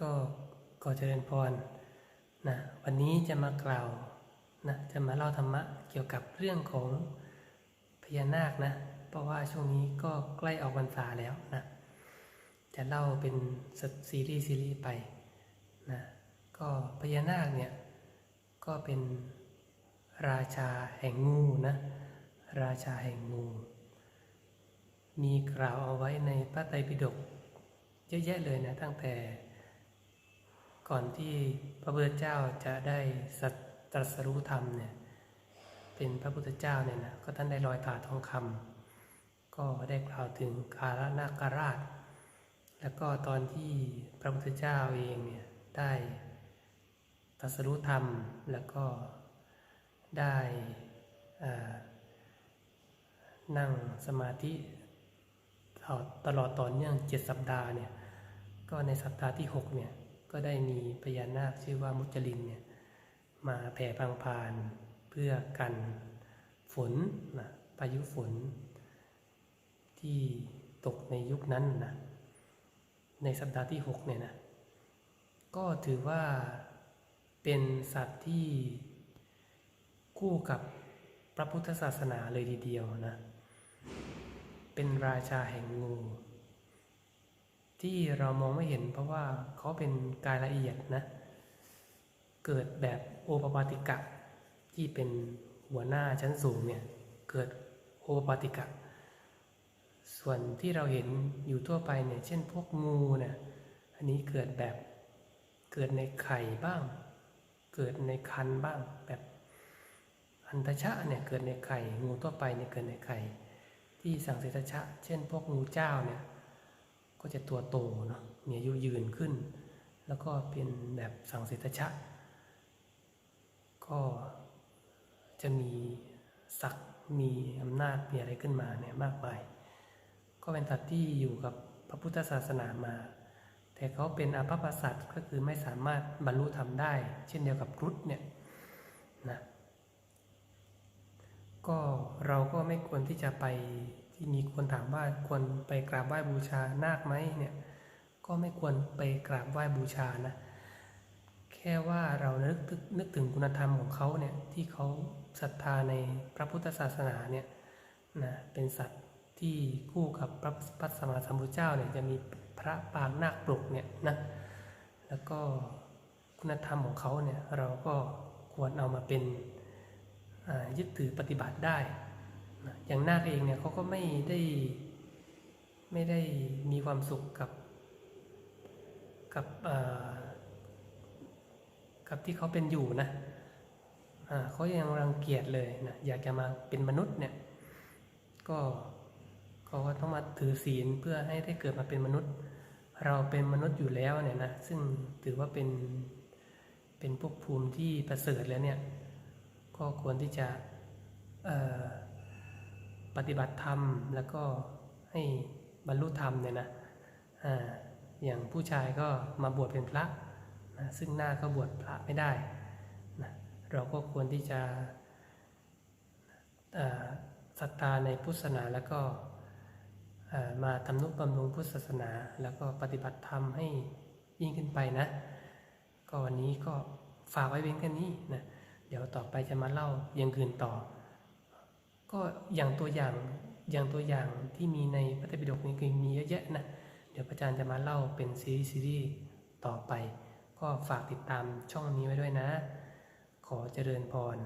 ก็ขอเจริญพรนะวันนี้จะมากล่าวนะจะมาเล่าธรรมะเกี่ยวกับเรื่องของพญานาคนะเพราะว่าช่วงนี้ก็ใกล้ออกพรรษาแล้วนะจะเล่าเป็นซีรีส์ซีรีส์ไปนะก็พญานาคเนี่ยก็เป็นราชาแห่งงูนะราชาแห่งงูมีกล่าวเอาไว้ในพระไตรปิฎกเยอะแยะเลยนะตั้งแต่ ก่อนที่พระพุทธเจ้าจะได้สัตรัสรู้ธรรมเนี่ยเป็นพระพุทธเจ้าเนี่ยนะก็ท่านได้ลอยถาทองคำก็ได้กล่าวถึงกาลนาคราช แล้วก็ตอนที่พระพุทธเจ้าเองเนี่ยได้ตรัสรู้ธรรมแล้วก็ได้นั่งสมาธิตลอดต่อเนื่องเจ็ดสัปดาห์เนี่ยก็ในสัปดาห์ที่หกเนี่ย ก็ได้มีพญานาคชื่อว่ามุจลินเนี่ยมาแผ่พังพานเพื่อกันฝนนะพายุฝน ที่ตกในยุคนั้นนะในสัปดาห์ที่หกเนี่ยนะก็ถือว่าเป็นสัตว์ที่คู่กับพระพุทธศาสนาเลยทีเดียวนะ เป็นราชาแห่งงู ที่เรามองไม่เห็นเพราะว่าเขาเป็นกายละเอียดนะ เกิดแบบโอปปาติกะที่เป็นหัวหน้าชั้นสูงเนี่ยเกิดโอปปาติกะ ส่วนที่เราเห็นอยู่ทั่วไปเนี่ยเช่นพวกงูเนี่ยอันนี้เกิดแบบเกิดในไข่บ้าง เกิดในคันบ้างแบบอันทชะเนี่ยเกิดในไข่งูทั่วไปเนี่ยเกิดในไข่ที่สังเสตชะ เช่น พวกงูเจ้าเนี่ย ก็จะตัวโตเนาะมีอายุยืนขึ้น แล้วก็เป็นแบบสังเสตชะ ก็จะมีศักดิ์มีอำนาจมีอะไรขึ้นมาเนี่ยมากมาย ก็เป็นสัตว์ที่อยู่กับพระพุทธศาสนามา แต่เขาเป็นอภัพสัตว์ก็คือไม่สามารถบรรลุธรรมได้ เช่นเดียวกับครุฑเนี่ยนะก็เราก็ไม่ควรที่จะไป ที่มีคนถามว่าควรไปกราบไหว้บูชานาคไหมเนี่ยก็ไม่ควรไปกราบไหว้บูชานะ แค่ว่าเรานึกนึกถึงคุณธรรมของเขาเนี่ยที่เขาศรัทธาในพระพุทธศาสนาเนี่ยนะเป็นสัตว์ที่คู่กับพระพัสมาสัมพุทธเจ้าเนี่ยจะมีพระปางนาคปลุกเนี่ยนะแล้วก็คุณธรรมของเขาเนี่ยเราก็ควรเอามาเป็นยึดถือปฏิบัติได้ อย่างนาคเองเนี่ยเขาก็ไม่ได้ ไม่ได้มีความสุขกับ กับกับที่เขาเป็นอยู่นะเขายังรังเกียจเลยนะอยากจะมาเป็นมนุษย์เนี่ย ก็เขาก็ต้องมาถือศีลเพื่อให้ได้เกิดมาเป็นมนุษย์ เราเป็นมนุษย์อยู่แล้วเนี่ยนะซึ่งถือว่าเป็นเป็นภพภูมิที่ประเสริฐแล้วเนี่ย ก็ควรที่จะเออ ปฏิบัติธรรมแล้วก็ให้บรรลุธรรมเนี่ยนะอ่าอย่างผู้ชายก็มาบวชเป็นพระนะซึ่งหน้าก็บวชพระไม่ได้นะเราก็ควรที่จะอ่อศรัทธาในพุทธศาสนาแล้วก็อ่อมาทำนุบำรุงพุทธศาสนา แล้วก็ปฏิบัติธรรมให้ยิ่งขึ้นไปนะ ก็วันนี้ก็ฝากไว้เพียงแค่นี้นะเดี๋ยวต่อไปจะมาเล่าอย่างอื่นต่อ ก็อย่างตัวอย่างอย่างตัวอย่างที่มีในพระไตรปิฎกนี่คือมีเยอะแยะนะ เดี๋ยวพระอาจารย์จะมาเล่าเป็นซีรีส์ซีรีส์ต่อไป ก็ฝากติดตามช่องนี้ไว้ด้วยนะ ขอเจริญพร